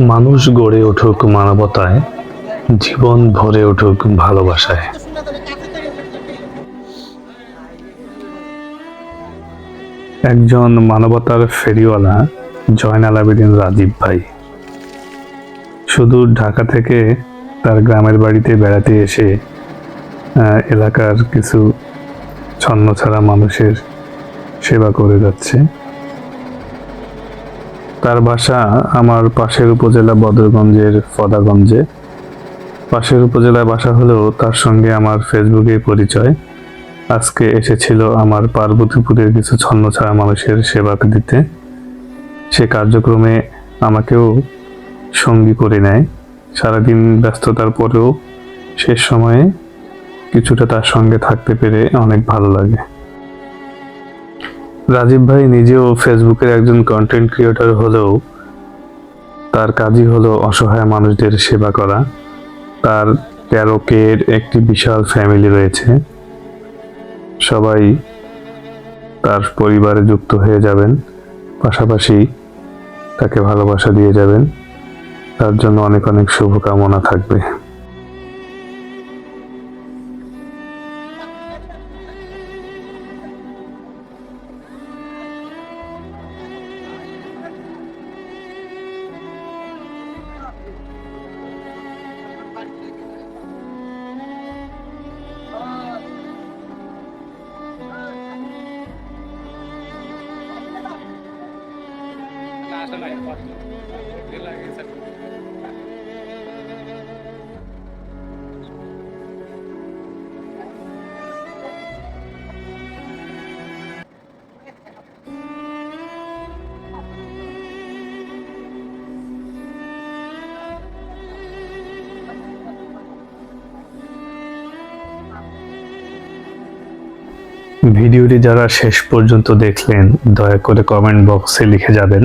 মানুষ গড়ে উঠুক মানবতায়, জীবন ভরে উঠুক ভালোবাসায়। একজন মানবতার ফেরিওয়ালা জয়নাল আবেদিন রাজীব ভাই। শুধু ঢাকা থেকে তার গ্রামের বাড়িতে বেড়াতে এসে এলাকার কিছু ছন্নছাড়া মানুষের সেবা করে যাচ্ছে। তার বাসা আমার পাশের উপজেলা বদরগঞ্জের ফদাগঞ্জে। পাশের উপজেলায় বাসা হলেও তার সঙ্গে আমার ফেসবুকে পরিচয়। আজকে এসেছিল আমার পার্বতীপুরের কিছু ছন্নছাড়া মানুষের সেবা দিতে। সে কার্যক্রমে আমাকেও সঙ্গী করে নেয়। সারাদিন ব্যস্ততার পরেও শেষ সময়ে কিছুটা তার সঙ্গে থাকতে পেরে অনেক ভালো লাগে। রাজীব ভাই নিজেও ফেসবুকের একজন কন্টেন্ট ক্রিয়েটর হলেও তার কাজই হলো অসহায় মানুষদের সেবা করা। তার তেরো কের একটি বিশাল ফ্যামিলি রয়েছে। সবাই তার পরিবারে যুক্ত হয়ে যাবেন। পাশাপাশি তাকে ভালোবাসা দিয়ে যাবেন। তার জন্য অনেক অনেক শুভকামনা থাকবে। ভিডিওটি যারা শেষ পর্যন্ত দেখলেন দয়া করে কমেন্ট বক্সে লিখে যাবেন।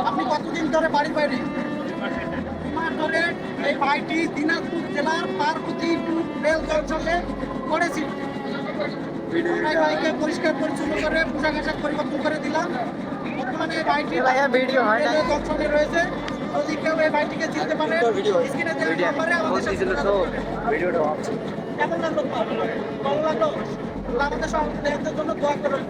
আপনি কতদিন ধরে বাড়ি বাইরে ধরে এই ভাইটি দিনাজপুর জেলার পার্বতীপুর রেল জংশনে করেছি আমরা ভাইকে পরিষ্কার পরিচ্ছন্ন করে পোশাক আশাক পরিবর্তন করে দিলাম। বর্তমানে এই ভাইটি ভিডিও হয় না? জংশনে রয়েছে। যদি কেউ এই ভাইটিকে চিনতে পারে স্ক্রিনে দেওয়া নাম্বারে আমাদের সাথে কেমন লাগল? ভালো লাগল? আমাদের সঙ্গে দেখার জন্য দোয়া করবেন